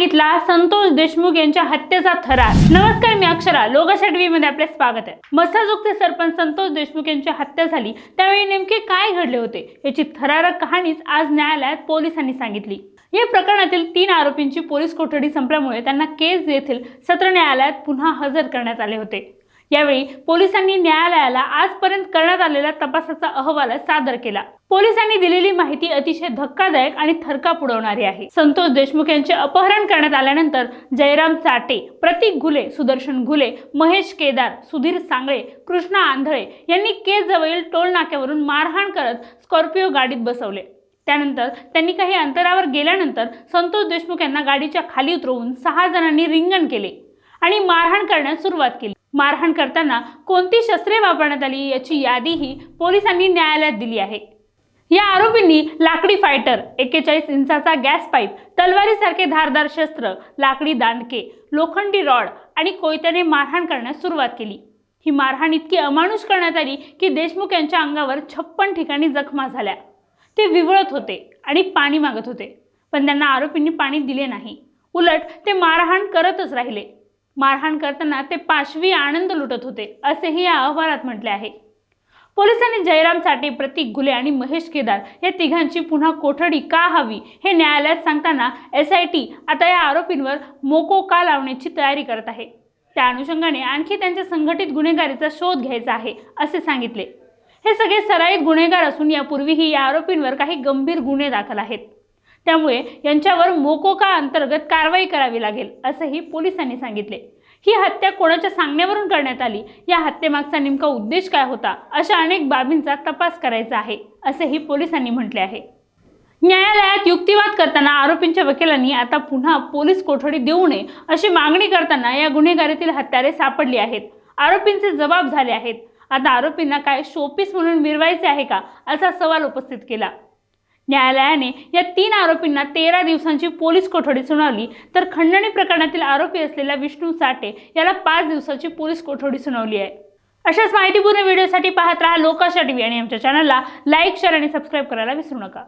सांगितला संतोष देशमुख यांच्या हत्येचा थरार. नमस्कार मी अक्षरा. लोकाशा टीव्ही मध्ये आपले स्वागत आहे. मसाजोगचे सरपंच संतोष देशमुख यांची हत्या झाली. त्यावेळी नेमके काय घडले होते? याची थरारक कहाणीच आज न्यायालयात पोलिसांनी सांगितली. या प्रकरणातील तीन आरोपींची पोलीस कोठडी संपल्यामुळे त्यांना केस येथील सत्र न्यायालयात पुन्हा हजर करण्यात आले होते. यावेळी पोलिसांनी न्यायालयाला आजपर्यंत करण्यात आलेल्या तपासाचा अहवाल सादर केला. पोलिसांनी दिलेली माहिती अतिशय धक्कादायक आणि थरकाप उडवणारी आहे. संतोष देशमुख यांचे अपहरण करण्यात आल्यानंतर जयराम चाटे प्रतीक घुले सुदर्शन घुले महेश केदार सुधीर सांगळे कृष्णा आंधळे यांनी केस जवळील टोल नाक्यावरून मारहाण करत स्कॉर्पिओ गाडीत बसवले. त्यानंतर त्यांनी काही अंतरावर गेल्यानंतर संतोष देशमुख यांना गाडीच्या खाली उतरवून सहा जणांनी रिंगण केले आणि मारहाण करण्यास सुरुवात केली. मारहाण करताना कोणती शस्त्रे वापरण्यात आली याची यादीही पोलिसांनी न्यायालयात दिली आहे. या आरोपींनी लाकडी फायटर एक्केचाळीस इंचाचा गॅस पाईप तलवारीसारखे धारदार शस्त्र लाकडी दांडके लोखंडी रॉड आणि कोयत्याने मारहाण करण्यास सुरुवात केली. ही मारहाण इतकी अमानुष करण्यात आली की देशमुख यांच्या अंगावर छप्पन ठिकाणी जखमा झाल्या. ते विवळत होते आणि पाणी मागत होते. पण त्यांना आरोपींनी पाणी दिले नाही. उलट ते मारहाण करतच राहिले. मारहाण करताना ते पाशवी आनंद लुटत होते असेही या अहवालात म्हटले आहे. पोलिसांनी जयराम साठे प्रतीक घुले आणि महेश केदार या तिघांची पुन्हा कोठडी का हवी हे न्यायालयात सांगताना एस आय टी आता या आरोपींवर मोको का लावण्याची तयारी करत आहे. त्या अनुषंगाने आणखी त्यांच्या संघटित गुन्हेगारीचा शोध घ्यायचा आहे असे सांगितले. हे सगळे सराईत गुन्हेगार असून यापूर्वीही या आरोपींवर काही गंभीर गुन्हे दाखल आहेत. त्यामुळे यांच्यावर मोकोका अंतर्गत कारवाई करावी लागेल असंही पोलिसांनी सांगितले. ही हत्या कोणाच्या सांगण्यावरून करण्यात आली? या हत्येमागचा नेमका उद्देश काय होता? अशा अनेक बाबींचा तपास करायचा आहे असेही पोलिसांनी म्हटले आहे. न्यायालयात युक्तिवाद करताना आरोपींच्या वकिलांनी आता पुन्हा पोलीस कोठडी देऊ नये अशी मागणी करताना या गुन्हेगारीतील हत्यारे सापडली आहेत. आरोपींचे जबाब झाले आहेत. आता आरोपींना काय शोपीस म्हणून मिरवायचे आहे का असा सवाल उपस्थित केला. न्यायालयाने या तीन आरोपींना तेरा दिवसांची पोलीस कोठडी सुनावली. तर खंडणी प्रकरणातील आरोपी असलेल्या विष्णू साठे याला पाच दिवसाची पोलीस कोठडी सुनावली आहे. अशाच माहितीपूर्ण व्हिडिओसाठी पाहत राहा लोकाशा टीव्ही आणि आमच्या चॅनलला लाईक शेअर आणि सबस्क्राईब करायला विसरू नका.